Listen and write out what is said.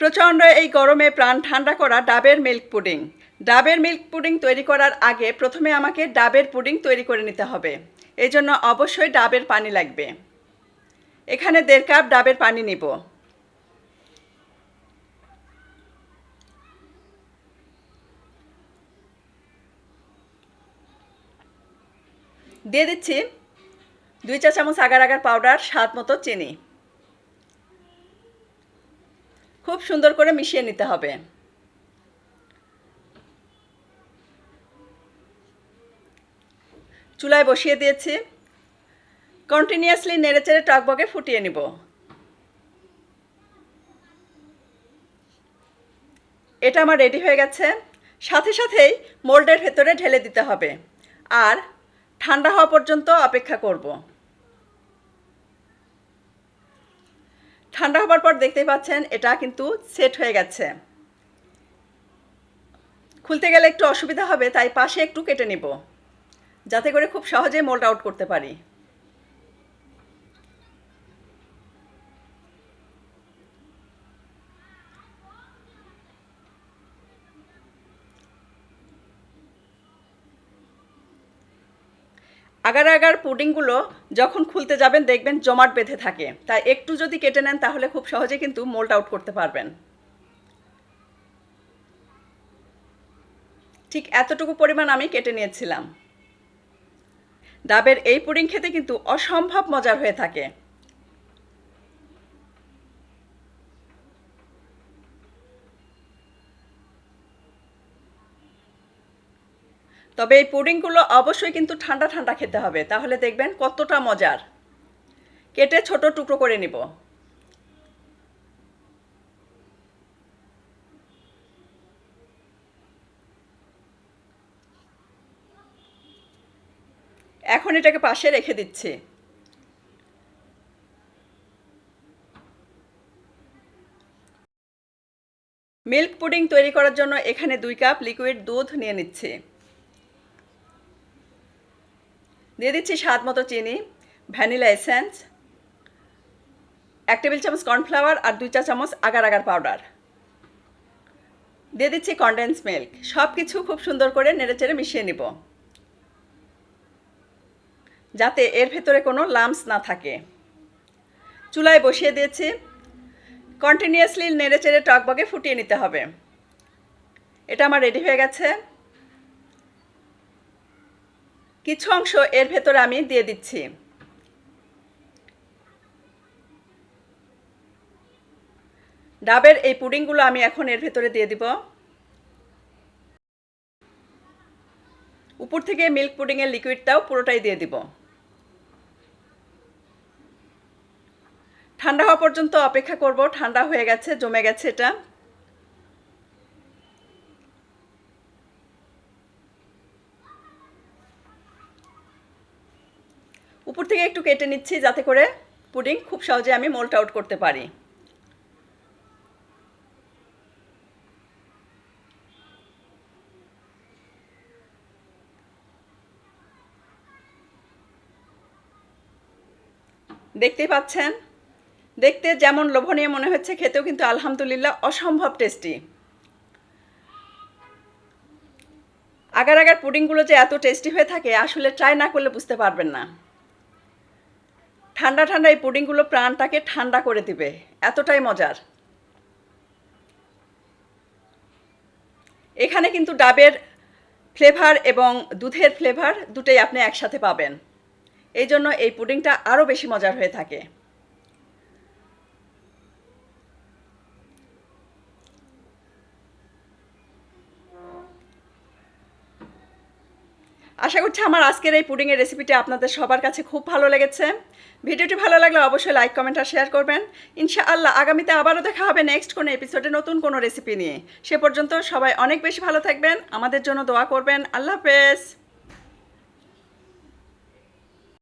প্রচণ্ড এই গরমে প্রাণ ঠান্ডা করা ডাবের মিল্ক পুডিং। ডাবের মিল্ক পুডিং তৈরি করার আগে প্রথমে আমাকে ডাবের পুডিং তৈরি করে নিতে হবে। এই জন্য অবশ্যই ডাবের পানি লাগবে। এখানে দেড় কাপ ডাবের পানি নিব। দিয়ে দিচ্ছি দুই চা চামচ আগার আগার পাউডার, স্বাদ মতো চিনি। খুব সুন্দর করে মিশিয়ে নিতে হবে। চুলায় বসিয়ে দিয়েছি। কন্টিনিউয়াসলি নেড়েচেড়ে টকবগে ফুটিয়ে নিব। এটা আমার রেডি হয়ে গেছে। সাথে সাথেই মোল্ডের ভেতরে ঢেলে দিতে হবে। আর ঠান্ডা হওয়া পর্যন্ত অপেক্ষা করব। ঠান্ডা হবার পর দেখতেই পাচ্ছেন, এটা কিন্তু সেট হয়ে গেছে। খুলতে গেলে একটু অসুবিধা হবে, তাই পাশে একটু কেটে নিব। যাতে করে খুব সহজে মোল্ড আউট করতে পারি। আগার আগার পুডিংগুলো যখন খুলতে যাবেন, দেখবেন জমাট বেঁধে থাকে। তাই একটু যদি কেটে নেন, তাহলে খুব সহজে কিন্তু মোল্ড আউট করতে পারবেন। ঠিক এতটুকু পরিমাণ আমি কেটে নিয়েছিলাম। ডাবের এই পুডিং খেতে কিন্তু অসম্ভব মজার হয়ে থাকে। তবে এই পুডিংগুলো অবশ্যই কিন্তু ঠান্ডা ঠান্ডা খেতে হবে। তাহলে দেখবেন কতটা মজার। কেটে ছোট টুকরো করে নিব। এখন এটাকে পাশে রেখে দিচ্ছি। মিল্ক পুডিং তৈরি করার জন্য এখানে দুই কাপ লিকুইড দুধ নিয়ে নিচ্ছি। দিয়ে দিচ্ছি স্বাদ মতো চিনি, ভ্যানিলা এসেন্স, এক টেবিল চামচ কর্নফ্লাওয়ার আর দুই চা চামচ আগার আগার পাউডার। দিয়ে দিচ্ছি কনডেন্স মিল্ক সব কিছু খুব সুন্দর করে নেড়েচেড়ে মিশিয়ে নিব। যাতে এর ভেতরে কোনো লামস না থাকে। চুলায় বসিয়ে দিয়েছি। কন্টিনিউয়াসলি নেড়েচেড়ে টকবগে ফুটিয়ে নিতে হবে। এটা আমার রেডি হয়ে গেছে। কিছু অংশ এর ভেতরে আমি দিয়ে দিচ্ছি। ডাবের এই পুডিংগুলো আমি এখন এর ভেতরে দিয়ে দিব। উপর থেকে মিল্ক পুডিংয়ের লিকুইডটাও পুরোটাই দিয়ে দিব। ঠান্ডা হওয়া পর্যন্ত অপেক্ষা করব। ঠান্ডা হয়ে গেছে, জমে গেছে এটা। উপর থেকে একটু কেটে নিচ্ছি যাতে করে পুডিং খুব সহজে আমি মোল্ট আউট করতে পারি। দেখতেই পাচ্ছেন? দেখতে যেমন লোভনীয় মনে হচ্ছে, খেতেও কিন্তু আলহামদুলিল্লাহ অসম্ভব টেস্টি আগার আগার পুডিংগুলো যে এত টেস্টি হয়ে থাকে, আসলে ট্রাই না করলে বুঝতে পারবেন না। ঠান্ডা ঠান্ডা এই পুডিংগুলো প্রাণটাকে ঠান্ডা করে দিবে। এতটাই মজার। এখানে কিন্তু ডাবের ফ্লেভার এবং দুধের ফ্লেভার দুটোই আপনি একসাথে পাবেন। এই জন্য এই পুডিংটা আরও বেশি মজার হয়ে থাকে। আশা করছি আমার আজকের এই পুডিংয়ের রেসিপিটি আপনাদের সবার কাছে খুব ভালো লেগেছে। ভিডিওটি ভালো লাগলে অবশ্যই লাইক কমেন্ট আর শেয়ার করবেন। ইনশাআল্লাহ আগামীতে আবারও দেখা হবে নেক্সট কোনো এপিসোডে নতুন কোনো রেসিপি নিয়ে। সে পর্যন্ত সবাই অনেক বেশি ভালো থাকবেন, আমাদের জন্য দোয়া করবেন। আল্লাহ হাফেজ।